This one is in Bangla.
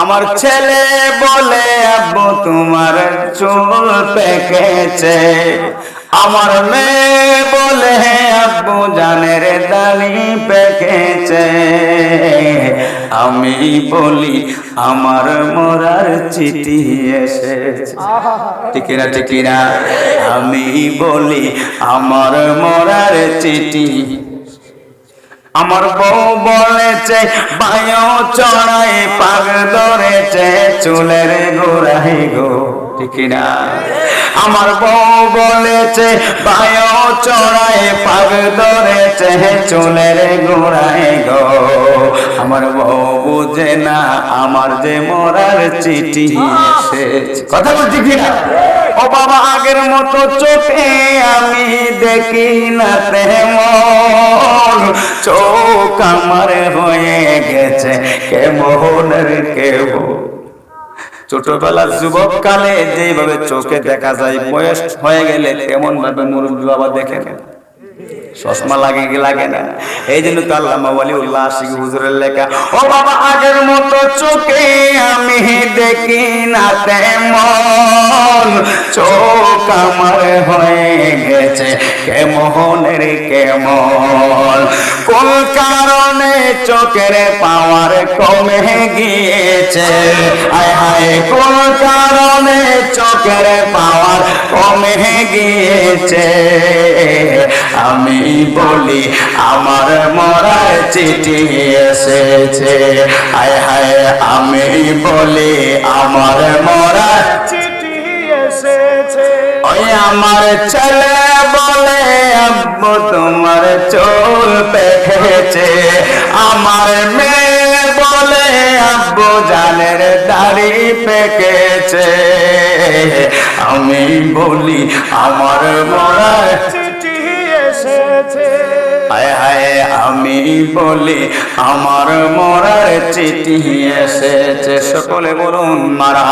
আমার ছেলে বলে, আব্বু, তোমার চুল পেকেছে। আমার মেয়ে বলে, আব্বু, জানের দাড়ি পেকেছে। আমি বলি, আমার মরার চিঠি এসেছে। ঠিক না ঠিক না আমি বলি, আমার মরার চিঠি। আমার বউ বলেছে, বায়ু চড়াই পাগ ধরেছে চুলের গোড়াই গো ঠিক না আমার বউ বলেছে, বায়ু চড়ায় পাগ ধরেছে চুলের গোড়াই গো আমার বউ বুঝে না, আমার যে মরার চিঠি এসেছে। কথা বলছি কিনা? ও বাবা, আগের মতো চোখে আমি দেখি না তেমন। চোখ আমার হয়ে গেছে কে মোহনের কেউ ছোটবেলার যুবক কালে যেভাবে চোখে দেখা যায়, বয়স হয়ে গেলে কেমন ভাবে মুরব্বী বাবা দেখেন চশমা লাগে কি লাগে না? এই জন্য তো মাওয়ালি উল্লাহ আশিক হুজুরের লেখা, ও বাবা, আগের মতো চোখে আমি দেখি না তেমন চোখ আমার হয়ে গেছে কেমনের কেমন? কোন কারণে চোখের পাওয়ার কমে গিয়েছে? হায় হায়, কোন কারণে চোখের পাওয়ার কমে গিয়েছে? আমি বলি, আমার মরার চিঠি এসেছে। আয় হায়, আমি বলি, আমার মরার চিঠি এসেছে। ওই আমার ছেলে তোমার চুল পেকেছে আমার মেয়ে বলে আব্বু জানের দাড়ি পেকেছে। আমি বলি, আমার মরা চিঠি এসেছে। হায় হায়, আমি বলি, আমার মরার চিঠি এসেছে। সকলে বলুন মারা